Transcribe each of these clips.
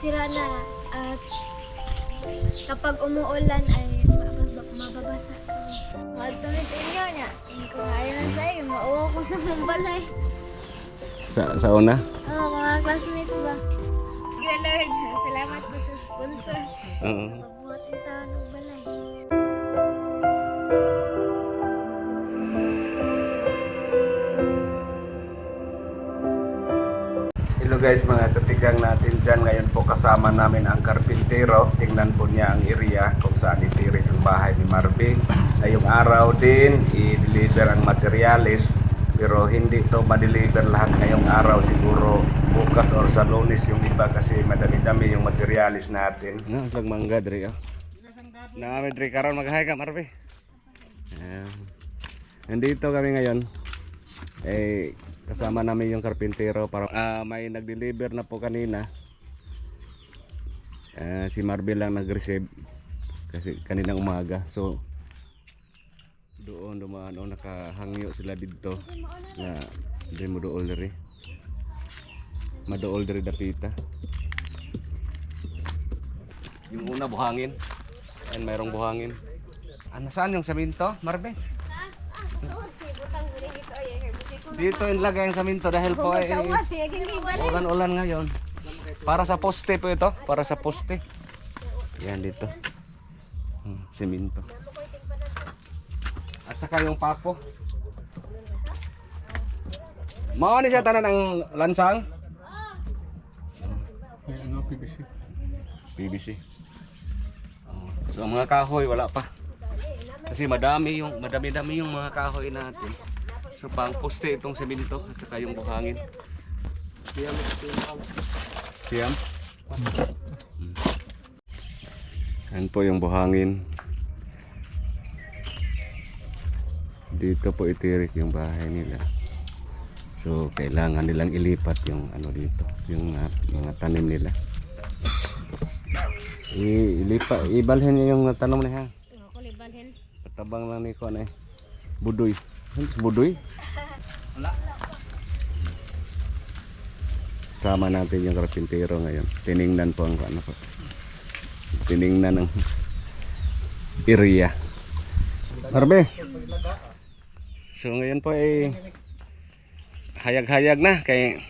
nasira na at kapag umuulan ay mababa- mababasa kami. Magtumi sa inyo niya. Hindi ko kaya na sa iyo. Mauwa ko sa mambalay. Sa, sa una? Oo, mga classmates ba? Good Lord, salamat po sa sponsor. Oo. Mabuhat yung tao ng guys, mga katigang natin dyan. Ngayon po kasama namin ang karpintero. Tingnan po niya ang area kung saan itirik ang bahay ni Marvin. Ngayong araw din, i-deliver ang materialis. Pero hindi to ma-deliver lahat ngayong araw. Siguro bukas or sa lunes yung iba kasi madami-dami yung materialis natin. Ano, slag mangga, Dre. Oh. Namin, Dre. Karoon, mag-hi ka, Marvin. Nandito kami ngayon. Eh, kasama namin yung karpintero para ah, may nag-deliver na po kanina. Ah, si Marvel lang nag-receive kasi kaninang umaga. So doon dumaan o nakahangyo sila dito na di mo dool diri. Madool diri dapita. Yung una buhangin. Ayan, mayroong buhangin. Ano saan yung saminto, Marbe? Dito yung lagay ang saminto dahil po ay ulan-ulan ngayon. Para sa poste po ito, para sa poste. Yan dito. Hmm, siminto. At saka yung pako. Mao ni siya tanan ang lansang? ano, PVC. PVC. So ang mga kahoy wala pa. Kasi madami yung madami-dami yung mga kahoy natin. So pang poste itong semento at saka yung buhangin. Siyam. Siyam. Hmm. Yan po yung buhangin. Dito po itirik yung bahay nila. So kailangan nilang ilipat yung ano dito, yung ah, mga tanim nila. I, ilipa, ibalhin niya yung tanom niya. Ako libalhin. Patabang lang ni ko na eh. Budoy. Ano sa budoy? Sama natin yung karpintero ngayon. Tiningnan po ang ano po. Tiningnan ang area. Marbe. So ngayon po ay hayag-hayag na kay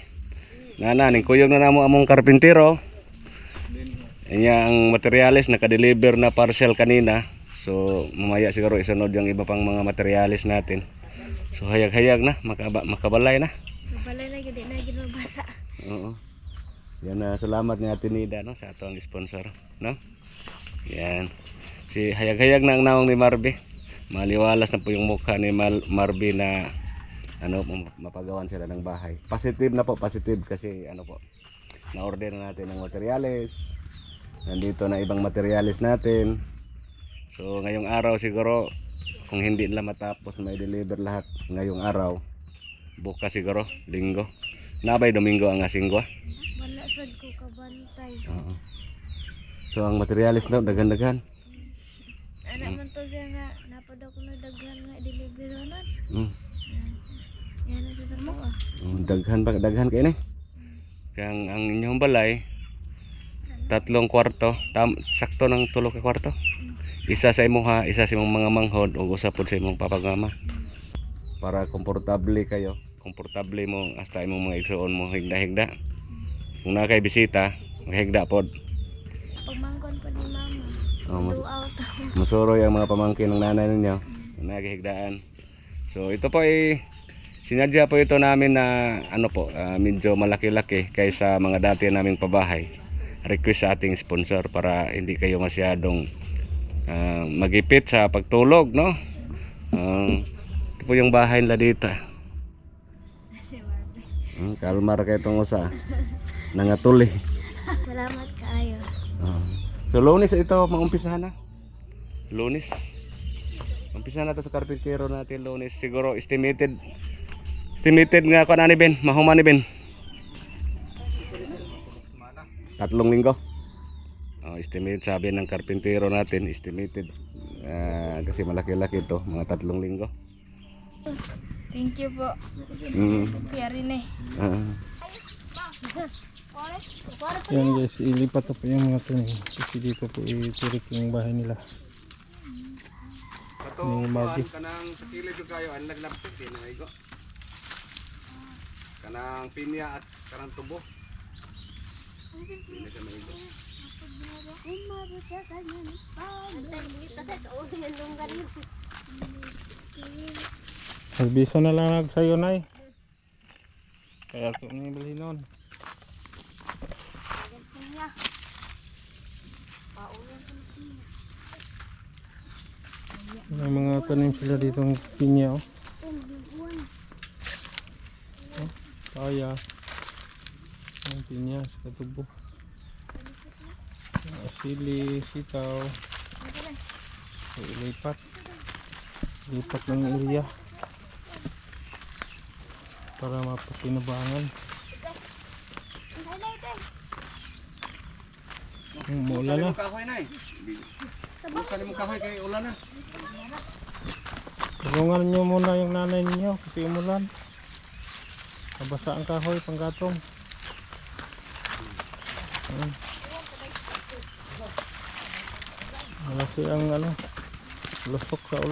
nana ning kuyog na namo among karpintero. Inya ang materialis naka-deliver na parcel kanina. So mamaya siguro isunod yung iba pang mga materialis natin. So hayag-hayag na, makaba, makabalay na. Mabalay na, ghindi na ginabasa. Oo. Yan na salamat ni Ate Nida no sa ato ang sponsor, no? Yan. Si hayag-hayag na ang naong ni Marby. Maliwalas na po yung mukha ni Mal- Marby na ano ma- mapagawan sila ng bahay. Positive na po, positive kasi ano po. Na-order na natin ng materials. Nandito na ibang materials natin. So ngayong araw siguro kung hindi nila matapos may deliver lahat ngayong araw bukas siguro linggo nabay domingo ang asingwa Wala sad ko kabantay. Oo. so ang materialis na dagan-dagan Anak man to siya nga, napad ako na daghan nga deliveronan. mm. Yan na sa. Mm, daghan pa daghan kay ni kaya ang, ang inyong balay tatlong kwarto tam, sakto ng tulo ka kwarto isa sa imuha isa sa imong mga manghod ug usa pod sa imong papagama para komportable kayo komportable mo hasta imong mga igsuon mo higda-higda kung na kay bisita higda pod Pagmangkon pa ni mama. Oh, mas-. Masuroy ang mga pamangkin ng nanay ninyo. Nagihigdaan. So ito po ay sinadya po ito namin na ano po, ah, medyo malaki-laki kaysa mga dati naming pabahay. Request sa ating sponsor para hindi kayo masyadong ah, magipit sa pagtulog, no? Ito po yung bahay nila dito. Marvin. Hmm, kalmar kayo itong usa. Nangatuli. Salamat kaayo. Ah. So lunes ito maumpisahan na. Lunes. Umpisa na to sa karpintero natin lunes. Siguro estimated estimated nga ko na ni Ben, mahuman ni Ben. Tatlong linggo. Estimate sabi ng karpintero natin, estimated. Ah, kasi malaki-laki ito, mga tatlong linggo. Thank you po. Mm. Kuya Rene. Ah. Para Yan guys, ilipat na po yung mga tanim. Kasi dito po itirik yung bahay nila. Ni kuhan, kanang kilid yung kayo, ang naglapit, di na igo. Kanang pinya at kanang tubo. Di na siya maigo. Nagbiso na lang nagsayo na eh. Kaya ito na yung kanya. May mga tanim sila dito ng pinya oh. Tumbuhan. Kaya. Ang pinya sa katubo. Sili, sitaw. So, ilipat. Ilipat ng area. Para mapakinabangan. Hmm, Maulan na. Saan yung kahoy kay ulan na? Tulungan nyo muna yung nanay ninyo kasi umulan. Nabasa ang kahoy panggatong. Ayan. Malaki ang ano, lusok sa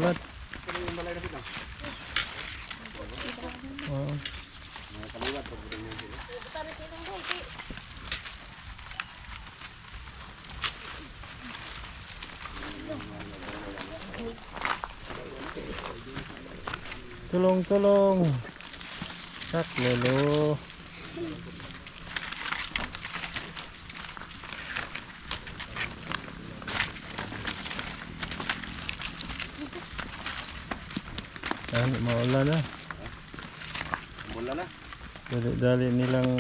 ganyan sila. Tulong, tulong. Sak, lolo. Ayan, maulan na. Mula na. Dali-dali nilang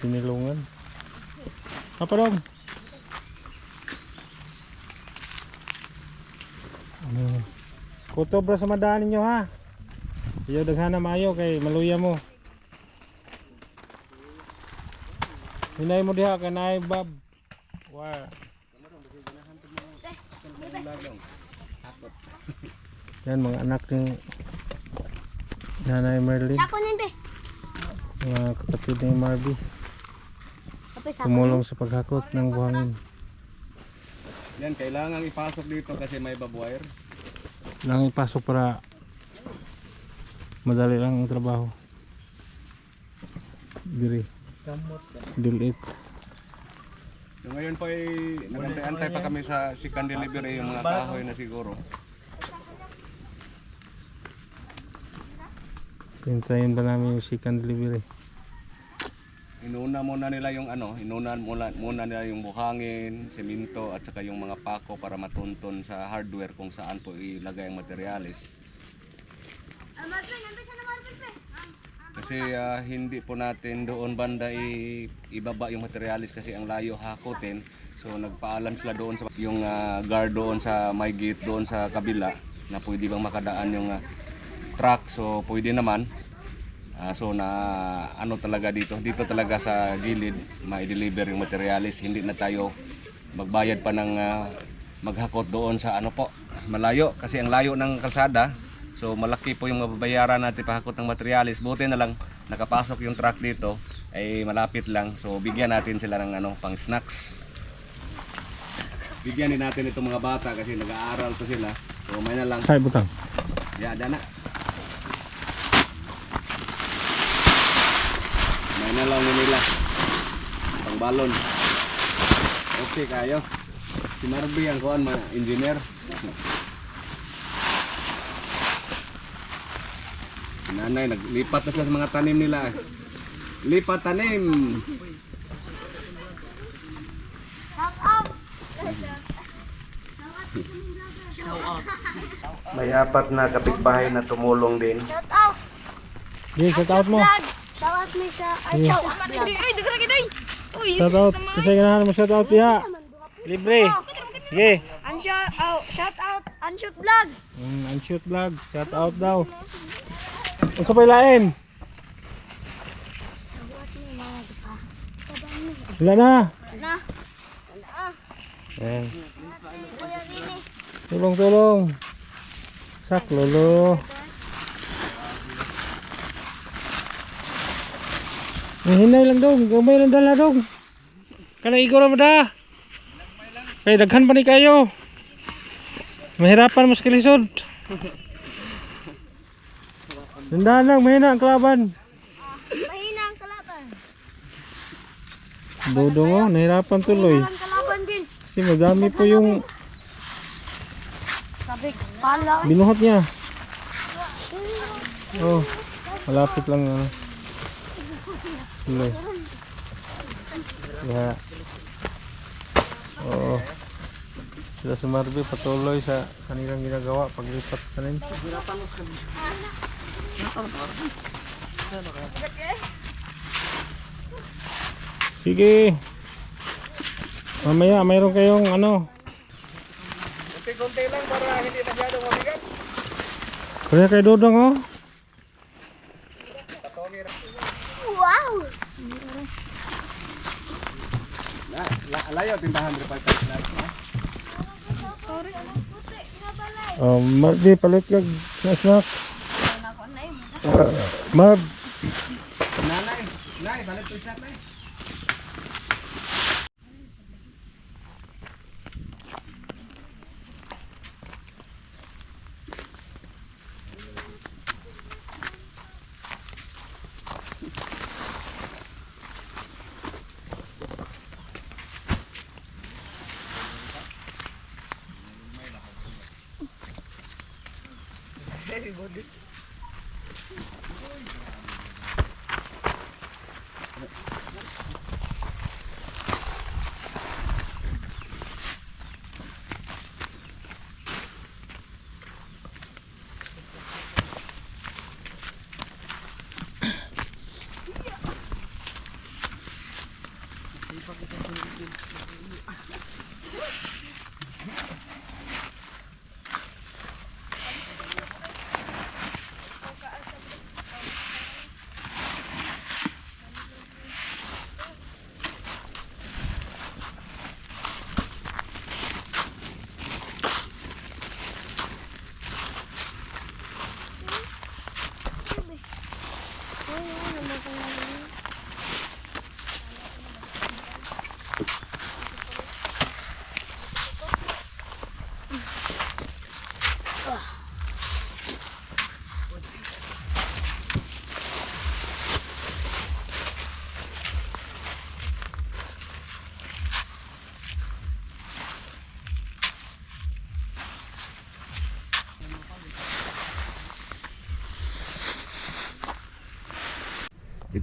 pinilungan. Apa dong? Ano? Kuto bro sa madaan ninyo ha. Iyo daghana maayo kay maluya mo. Hinay mo diha kay naay bab. Wa. Yan mga anak ni Nanay Merlin. Sako ninte. Mga kapatid ni Marby. Tumulong sa paghakot ng buhangin. Yan, kailangan ipasok dito kasi may barbwire. Lang ipasok para madali lang ang trabaho. Diri. Dilit. So ngayon po ay nagantay-antay pa kami sa second delivery yung mga kahoy na siguro. Hintayin ba namin yung second delivery? Inuna muna nila yung ano, inuna muna, muna nila yung buhangin, semento at saka yung mga pako para matunton sa hardware kung saan po ilagay ang materialis. Kasi ah, hindi po natin doon banda i- ibaba yung materialis kasi ang layo hakutin. So nagpaalam sila doon sa yung ah, guard doon sa may gate doon sa kabila na pwede bang makadaan yung ah, truck. So pwede naman. Ah, so na ano talaga dito, dito talaga sa gilid ma-deliver yung materialis. Hindi na tayo magbayad pa ng ah, maghakot doon sa ano po, malayo kasi ang layo ng kalsada. So malaki po yung mababayaran natin pahakot ng materialis. Buti na lang nakapasok yung truck dito ay malapit lang. So bigyan natin sila ng ano pang snacks. Bigyan din natin itong mga bata kasi nag-aaral to sila. So may na lang. Ay, butang. Ya, dana. May na lang nila. Pang balon. Okay kayo. Si Marby ang kuhan, mga engineer. Nanay, naglipat na sila sa mga tanim nila. Lipat tanim. May apat na kapitbahay na tumulong din. Shout out. Di, shout out mo. Shout out mo sa ay shout out. vlog. Shout out. Kasi ganahan mo shout out diha. Libre. Sige. Ang shout out, shout out, unshoot vlog. Mm, unshoot vlog. Shout out daw. Unsa pa ilain? Wala na. Na. Ayan. Kuya Rini. Tulong, tulong. Sak, lolo. May hinay lang dong, gamay lang dala dong. Kana igor mo da. Kay daghan pa ni kayo. Mahirapan mas kalisod. Tandaan lang, mahina ang kalaban. Mahina ang kalaban. Dodong nahirapan tuloy. Ang kalaban din. Kasi madami po yung. Binuhat niya. Oh, malapit lang ano. Tuloy. Kaya, oo. Sila si Marby patuloy sa kanilang ginagawa paglipat ka rin. Sige. Mamaya mayroon kayong ano. Kunti-kunti lang para hindi masyadong mabigat. Kaya kay Dodong oh. Wow! La, la, layo tindahan dito pa. Oh, Marby palit kag na snack. Ko na yun. Marb, Nanay, nay, balik to snack nay.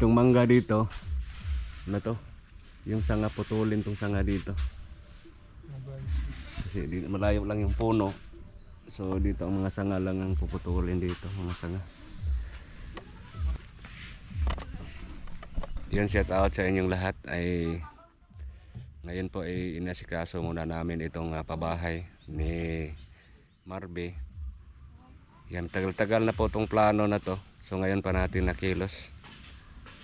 Itong mangga dito, ano to? Yung sanga putulin tong sanga dito. Kasi di, malayo lang yung puno. So dito ang mga sanga lang ang puputulin dito, mga sanga. Yan shout out sa inyong lahat ay ngayon po ay inasikaso muna namin itong ah, pabahay ni Marbe. Yan tagal-tagal na po itong plano na to. So ngayon pa natin nakilos.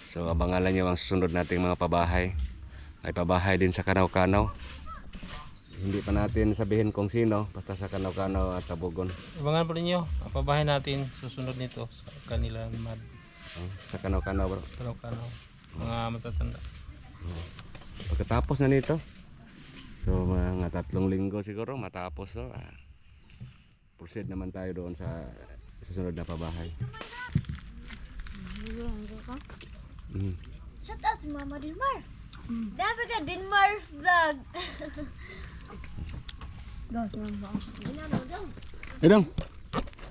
So abangalan nyo ang susunod nating mga pabahay. Ay pabahay din sa Kanaw-Kanaw. Hindi pa natin sabihin kung sino, basta sa Kanaw-Kanaw at Tabugon. Abangan po ninyo, ang pabahay natin susunod nito sa kanila mad Oh, sa Kanaw-Kanaw bro. kano mga matatanda. Pagkatapos na nito, so mga tatlong linggo siguro matapos to. ah, proceed naman tayo doon sa susunod na pabahay. Mm. Shout out si Mama Dinmar. Dapat ka Dinmar vlog. Go, mama. Ina. Idong,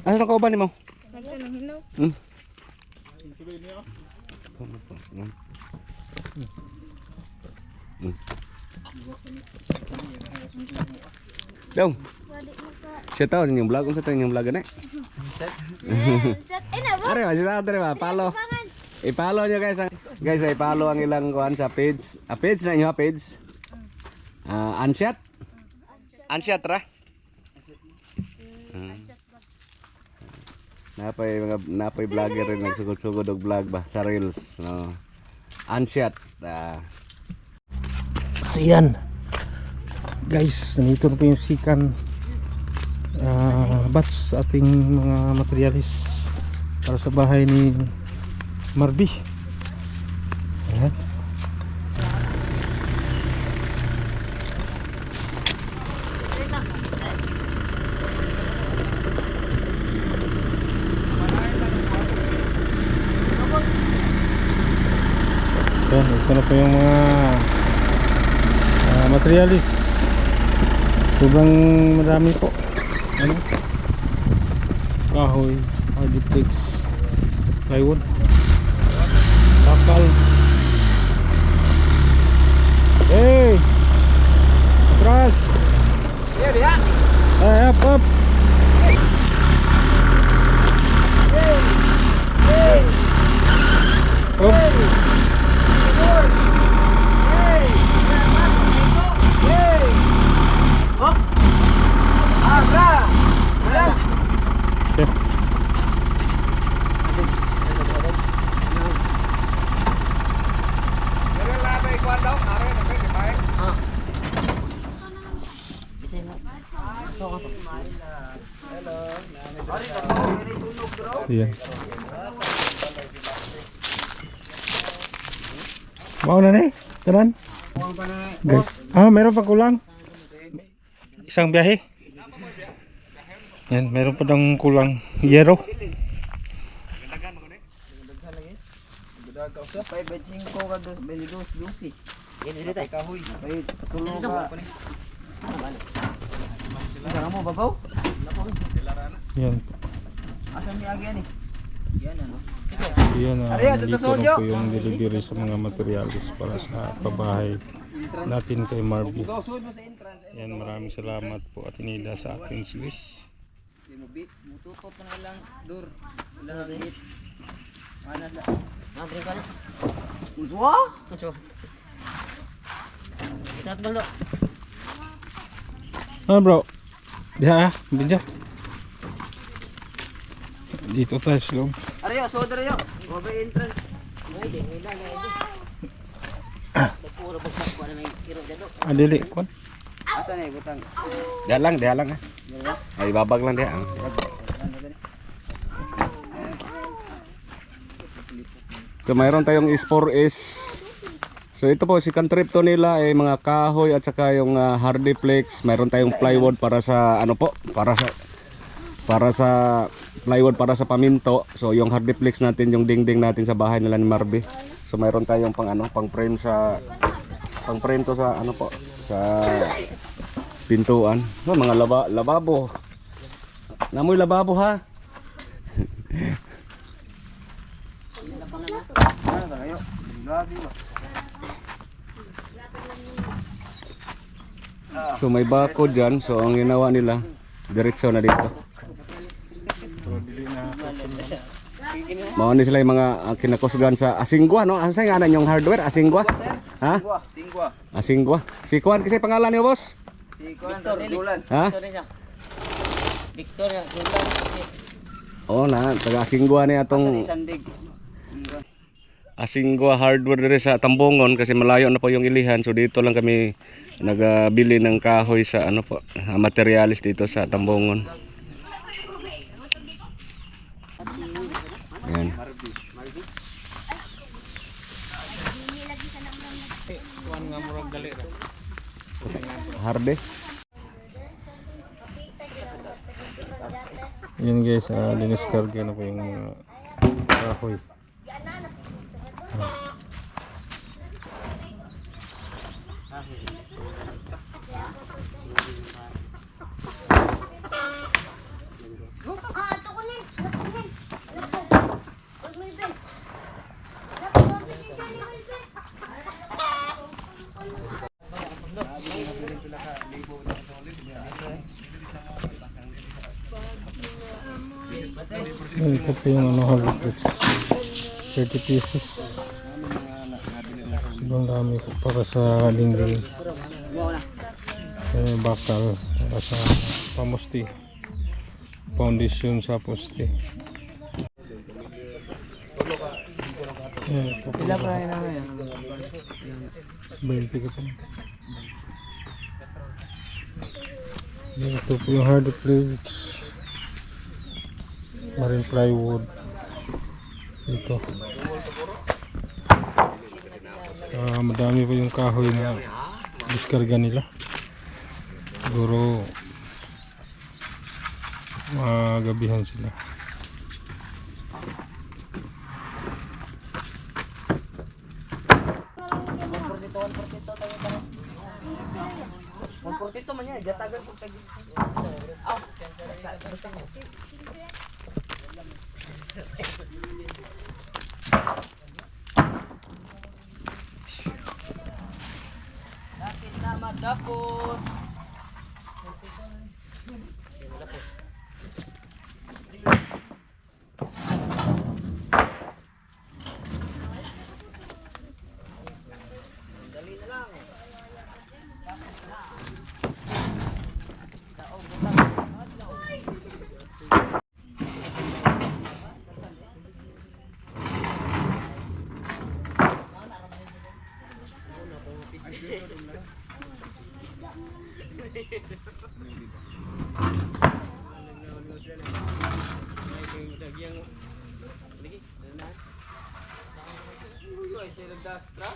asa ka uban mo? Lagyan ng hilaw. Hmm? Hmm. Dong, Wadi mo ka. shout out yung vlog. Kung sa yung vlog na. Eh, Set, eh na ba? Are, shout out rin ba? Follow. Pangan. I-follow nyo guys. ah. Guys, i-follow ang ilang kuhan sa page. Ah, page na inyo ha, page. Ah, Anshot. Anshot ra. Mm. Napay mga napay vlogger rin nagsugod-sugod og vlog ba sa Reels, no. Anshot. Ah, So yan. Guys, nandito na po yung sikan uh, batch sa ating mga materialis para sa bahay ni Marbi. Ayan. Ayan, ito na po yung mga ah, uh, materialis. Sobrang marami po. Ano? Kahoy, hardiplex, plywood. caiu. Ei! Atrás! É, pop! Ei! Ei! Ei! Abra! Yan. Mau na ni? Tanan? Guys. Ah, meron pa kulang. Isang biyahe. Yan, meron pa daw kulang yero. Pay betching ko ka dos, belidos lusi. Ini dito ay kahoy. Pay tulong ka. Isa mo babaw? Yan. Asa mi agi ani? Yan ano. Yan, uh, Ari, ato nandito to, na po yung delivery sa mga materials para sa pabahay natin kay entrance. Yan, maraming salamat po at inida sa aking Swiss. Mututot na lang dur. Wala bit. Mana la? Andre ka na. Balo. Ah bro, diha ah, video. Dito tayo sa loob. Ari yo, sod ari yo. Mo ba entrance? Ay, di nila na ito. Puro bagsak ko na may kiro dado. Adili, kon. Asa na butang? Diha lang, diha lang. ah. Ay, babag lang diha. ah. So mayroon tayong is So ito po si trip to nila ay mga kahoy at saka yung uh, hardiplex. Mayroon tayong plywood para sa ano po, para sa para sa plywood para sa paminto. So yung hardiplex natin, yung dingding natin sa bahay nila ni Marby. So mayroon tayong pang ano, pang frame sa pang frame to sa ano po, sa pintuan. Oh, mga laba, lababo. Namoy lababo ha. So may bako dyan. So ang ginawa nila, diretso na dito. Mao ni sila yung mga uh, kinakusgan sa Asingwa, no? Ano sa ngalan yung hardware? Asingwa? Ha? Singwa. Singwa. Asingwa. Si Kuan kasi pangalan niyo, boss? Si Kuan Rodulan. Ha? Victor yang Rodulan. Oo na, taga Asingwa ni atong. Asingwa hardware diri sa Tambongon kasi malayo na po yung ilihan. So dito lang kami nagabili ng kahoy sa ano po, ah, materialis dito sa Tambongon. Ayan. Harde. Yan guys, uh, diniskarga na po yung mga kahoy. Ah, ito kunin. Ito kunin. Ito. Huwag mo ibig. Yan, ito yung ano, hardiplex. 30 pieces. Sobrang dami po para sa dingding. Yan, bakal para sa pamusti. Foundation sa poste. Yan, ito po. Pila pa rin naman yan. 20 ka. Yan, ito po yung hardiplex. Marine plywood. Ito. Ah, madami pa yung kahoy na diskarga nila. Siguro magabihan sila. Idatagan po tagis. Aw, basta niyo. Bakit na madapos? Dali na lang. Uy, sila dastra.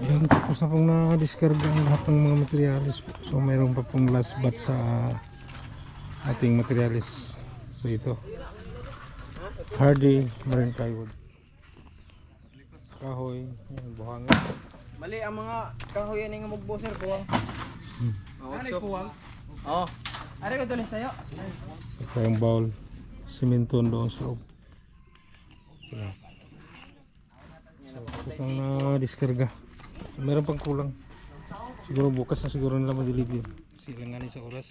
Yan, tapos na pong na-discarga ang lahat ng mga materialis. po. So mayroon pa pong last batch sa ating materialis. So ito. Hardy Marine Plywood. Kahoy, yan, buhangin. Mali ang mga kahoy yan nga mugbo sir kuwang. Oh, what's up? Oh. Are ko tulis tayo. Ito yung bowl. Simento doon sa loob. Ito na. Na-discarga. Meron pang kulang. Siguro bukas na siguro nila ma-deliver. Silanganin sa oras.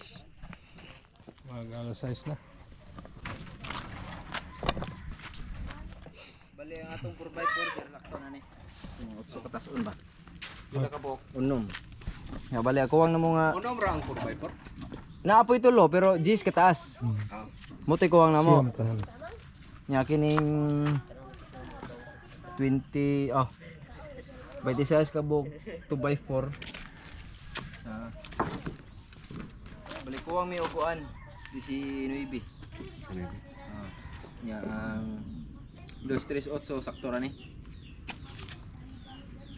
Mag alas 6 na. Bali ang atong 4x4 sir lakto na ni. Mga utso katasun ba? Yun na kabok. Unom. Ya bali ako ang namo nga Unong ra ang 4x4. naapoy tulo pero G's kataas. Ah. Mutoy ko ang namo. Nya kining 20 oh 26 ka bug 2x4 ah balik ko ang may upuan di si Nuibi ah nya ang 238 sakto ra ni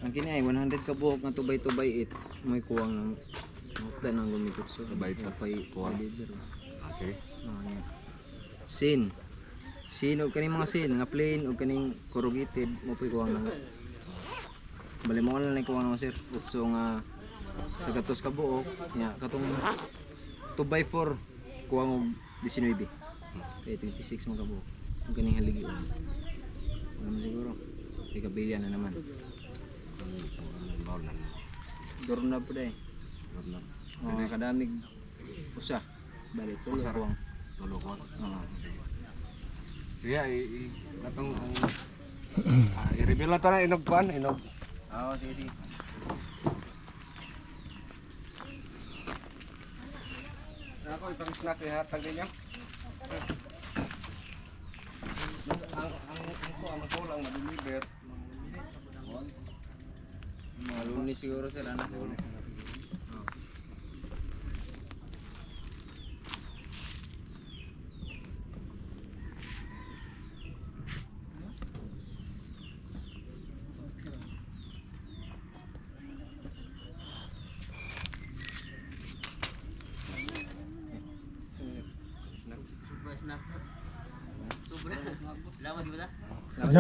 ang kini ay 100 ka buhok nga 2x2x8 may kuwang ng Mutda nang gumikot so Sabay ta. pay kuwang deliver Ah, sige. Ah, nya. Sin. Sin og kaning mga sin nga plain og kaning corrugated mo pay kuwang nang. Bali mo lang kuwang nang sir. Utso nga sa gatos ka buok nya katong 2x4 kuwang og 19. Kaya 26 mo ka buok. Ang kaning haligi og. Ano man siguro. Kay kabilya na naman. Bawal na. Dorm na po dai. Bawal na. Oh, kadamig usa. Bali tulo kuwang. Tulo ko. Ah. Sige, i natong ang ah, i-reveal na to na inog kuan, inog. Ah, sige. Ako itong snack ihatag ninyo. Ang ang ang ko ang kulang ma-deliver. Mga lunes siguro sir anak.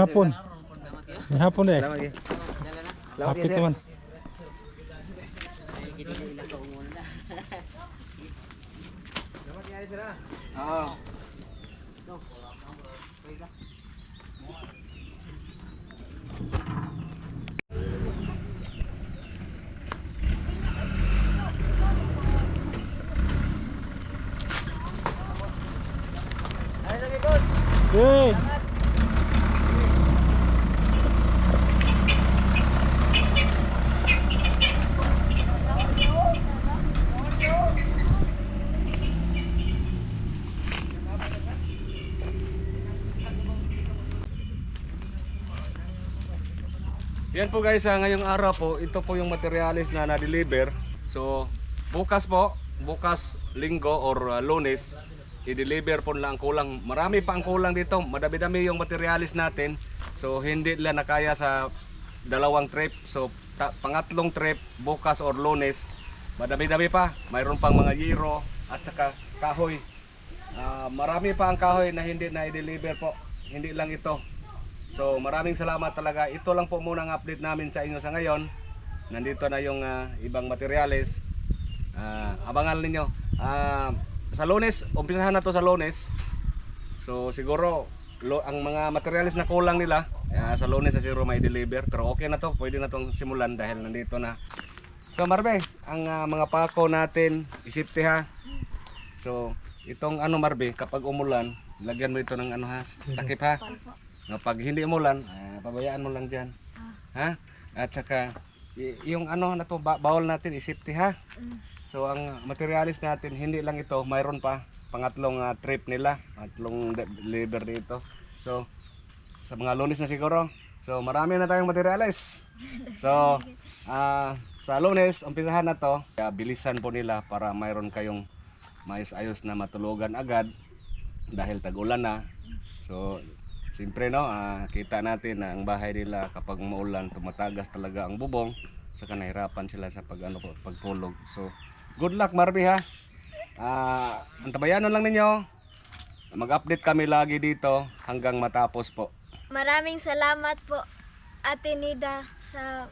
Hapon. May hapon eh. Sir. naman. Ah. Oo. Ay, sa likod. Good. Yan po guys, ah, ngayong araw po, ito po yung materialis na na-deliver. So, bukas po, bukas linggo or uh, lunes i-deliver po nila ang kulang. Marami pa ang kulang dito. Madami-dami yung materialis natin. So hindi nila nakaya sa dalawang trip. So pangatlong trip bukas or lunes madami-dami pa. Mayroon pang mga yero at saka kahoy. Ah, marami pa ang kahoy na hindi na i-deliver po. Hindi lang ito. So maraming salamat talaga. Ito lang po muna ang update namin sa inyo sa ngayon. Nandito na yung ah, ibang materials. Ah, abangan ninyo. Ah, sa lunes, umpisahan na to sa lunes. So siguro lo, ang mga materials na kulang nila ah, sa lunes sa zero may deliver. Pero okay na to, pwede na tong simulan dahil nandito na. So Marbe, ang ah, mga pako natin, isipte ha. So itong ano Marbe, kapag umulan, lagyan mo ito ng ano ha, takip ha. Na pag hindi umulan, ah, pabayaan mo lang diyan. Ha? At saka yung ano na to, ba- bawal natin isipte ha. So ang materialis natin, hindi lang ito, mayroon pa pangatlong ah, trip nila, pangatlong de- deliver dito. So sa mga lunes na siguro. So marami na tayong materialis. So ah, sa lunes, umpisahan na to. Kaya bilisan po nila para mayroon kayong maayos-ayos na matulugan agad dahil tag-ulan na. So Siyempre no, ah, kita natin na ang bahay nila kapag maulan, tumatagas talaga ang bubong. Saka nahirapan sila sa pag ano pagtulog. So, good luck Marby ha. Ah, antabayanan lang ninyo. Mag-update kami lagi dito hanggang matapos po. Maraming salamat po, Ate Nida, sa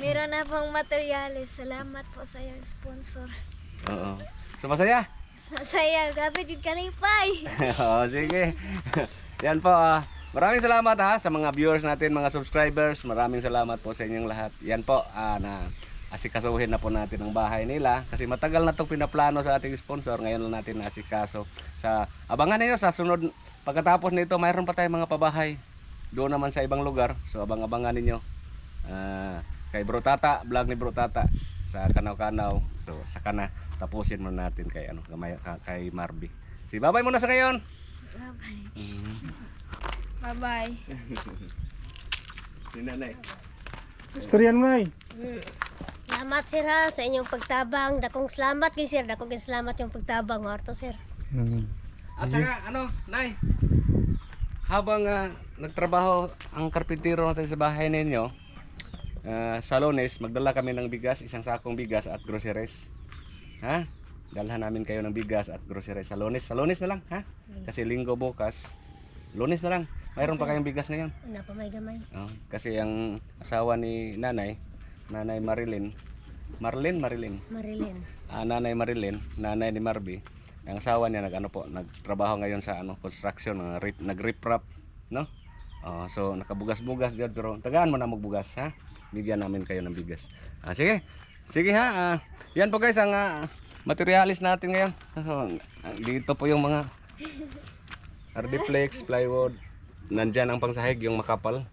meron na pong materyales. Salamat po sa iyong sponsor. Oo. So, masaya? Masaya, grabe jud kalipay. Oo, sige. Yan po. ah. maraming salamat ha sa mga viewers natin, mga subscribers. Maraming salamat po sa inyong lahat. Yan po, ah, na asikasuhin na po natin ang bahay nila. Kasi matagal na itong pinaplano sa ating sponsor. Ngayon lang natin nasikaso. Sa, abangan niyo sa sunod, pagkatapos nito, mayroon pa tayong mga pabahay. Doon naman sa ibang lugar. So abang-abangan ninyo. Ah, kay Bro Tata, vlog ni Bro Tata sa Kanaw-Kanaw. So, sa kana tapusin mo natin kay ano kay, kay Marby. Si babay muna sa ngayon. Bye-bye. Bye-bye. Si Nanay. Istoryan mo na Salamat sir ha sa inyong pagtabang. Dakong salamat kay sir. Dakong salamat yung pagtabang. Marto sir. At saka ano, Nay. Habang ah, nagtrabaho ang karpintero natin sa bahay ninyo, ah, sa Lunes, magdala kami ng bigas, isang sakong bigas at groceries. Ha? Dalhan namin kayo ng bigas at groceries sa Lunes. Sa Lunes na lang, ha? Kasi linggo bukas. Lunes na lang. Mayroon pa kayong bigas ngayon. Ano pa may gamay. Oh, kasi ang asawa ni nanay, nanay Marilyn, Marlin, Marilyn, Marilyn. ah, nanay Marilyn, nanay ni Marby, ang asawa niya nag ano po, nagtrabaho ngayon sa ano construction, rip, nag-riprap, no? Oh, so nakabugas-bugas diyan pero tagaan mo na magbugas ha. Bigyan namin kayo ng bigas. Ah, sige. Sige ha. ah, yan po guys ang ah, materialis natin ngayon. Dito po yung mga hardiplex, plywood. Nandyan ang pangsahig, yung makapal.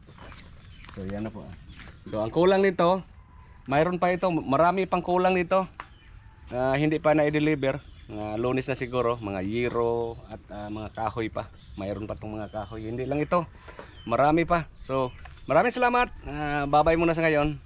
So yan na po. So ang kulang nito, mayroon pa ito, marami pang kulang nito. Ah, hindi pa na-deliver. Mga lunes na siguro, mga yero at ah, mga kahoy pa. Mayroon pa tong mga kahoy. Hindi lang ito. Marami pa. So, maraming salamat. Ah, babay muna sa ngayon.